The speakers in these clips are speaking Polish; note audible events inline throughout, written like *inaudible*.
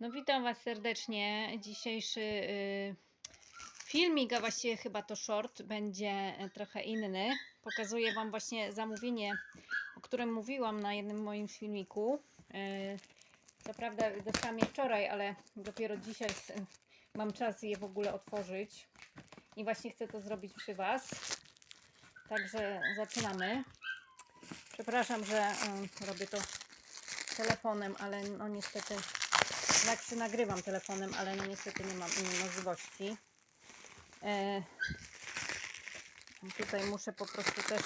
No witam Was serdecznie. Dzisiejszy y, filmik, a właściwie chyba to short, będzie y, trochę inny. Pokazuję Wam właśnie zamówienie, o którym mówiłam na jednym moim filmiku. Y, co prawda dostałam je wczoraj, ale dopiero dzisiaj mam czas je w ogóle otworzyć. I właśnie chcę to zrobić przy Was. Także zaczynamy. Przepraszam, że y, robię to telefonem, ale no niestety Znaczy nagrywam telefonem, ale no niestety nie mam innej możliwości. E, tutaj muszę po prostu też,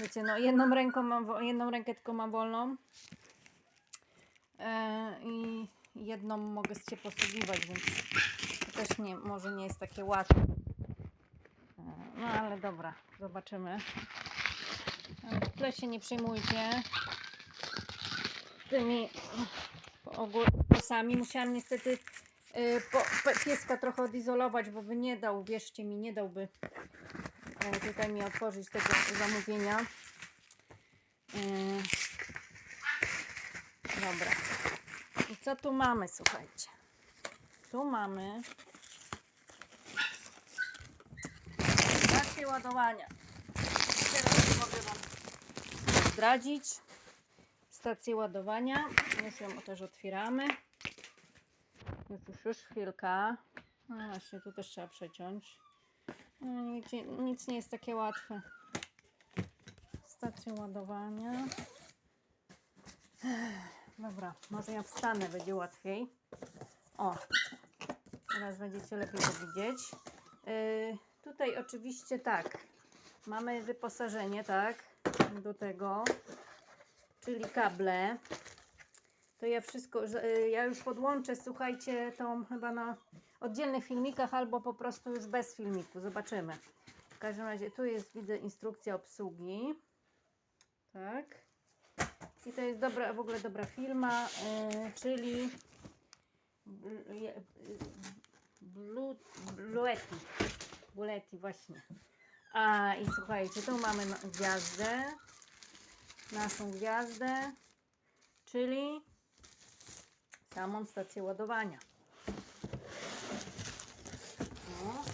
wiecie, no jedną ręką mam, jedną rękę tylko mam wolną e, i jedną mogę się posługiwać, więc to też nie, może nie jest takie łatwe. E, no ale dobra, zobaczymy. W tle się nie przejmujcie tymi ogólnosami. Musiałam niestety y, pieska trochę odizolować, bo by nie dał, wierzcie mi, nie dałby e, tutaj mi otworzyć tego zamówienia. Y, dobra. I co tu mamy, słuchajcie? Tu mamy stację ładowania. Teraz mogę Wam zdradzić stację ładowania. Już ją też otwieramy. Już, już, już chwilka. No właśnie, tu też trzeba przeciąć. No, nic nie jest takie łatwe. Stację ładowania. Dobra, może ja wstanę, będzie łatwiej. O, teraz będziecie lepiej to widzieć. Yy, tutaj oczywiście tak, mamy wyposażenie, tak, do tego czyli kable. To ja wszystko, y, ja już podłączę, słuchajcie, tą chyba na oddzielnych filmikach albo po prostu już bez filmiku. Zobaczymy. W każdym razie tu jest, widzę, instrukcja obsługi. Tak. I to jest dobra, w ogóle dobra firma, y, czyli Bl- je- y, Blu, Bluetti. Bluetti, właśnie. A i słuchajcie, tu mamy gwiazdę naszą gwiazdę, czyli samą stację ładowania. O.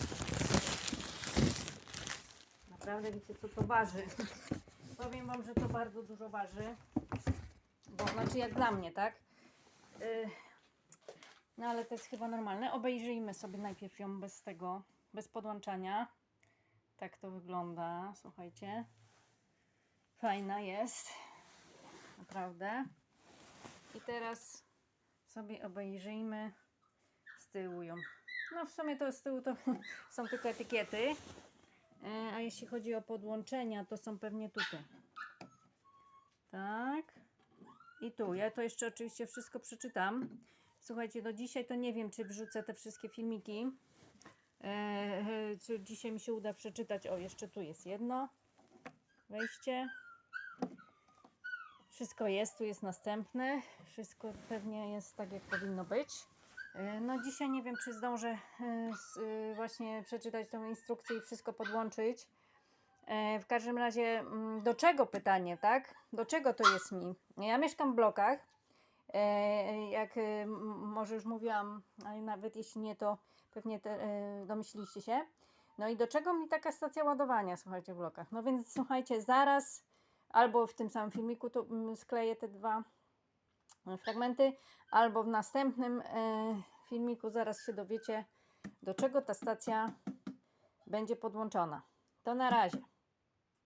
Naprawdę wiecie co to waży. Powiem Wam, że to bardzo dużo waży. Bo znaczy jak dla mnie, tak? Y, No ale to jest chyba normalne. Obejrzyjmy sobie najpierw ją bez tego, bez podłączania. Tak to wygląda, słuchajcie. Fajna jest. Naprawdę. I teraz sobie obejrzyjmy z tyłu ją. No w sumie to z tyłu to *laughs* są tylko etykiety. E, A jeśli chodzi o podłączenia, to są pewnie tutaj. Tak. I tu. Ja to jeszcze oczywiście wszystko przeczytam. Słuchajcie, do dzisiaj to nie wiem, czy wrzucę te wszystkie filmiki. E, e, czy dzisiaj mi się uda przeczytać. O, jeszcze tu jest jedno wejście. Wszystko jest, tu jest następne. Wszystko pewnie jest tak, jak powinno być. E, No dzisiaj nie wiem, czy zdążę e, e, właśnie przeczytać tą instrukcję i wszystko podłączyć. W każdym razie, mm, do czego pytanie, tak? Do czego to jest mi? Ja mieszkam w blokach. Jak może już mówiłam, ale nawet jeśli nie, to pewnie te, się. No i do czego mi taka stacja ładowania, słuchajcie, w blokach? No więc słuchajcie, zaraz albo w tym samym filmiku to mm, skleję te dwa e, fragmenty, albo w następnym e, filmiku zaraz się dowiecie, do czego ta stacja będzie podłączona. To na razie.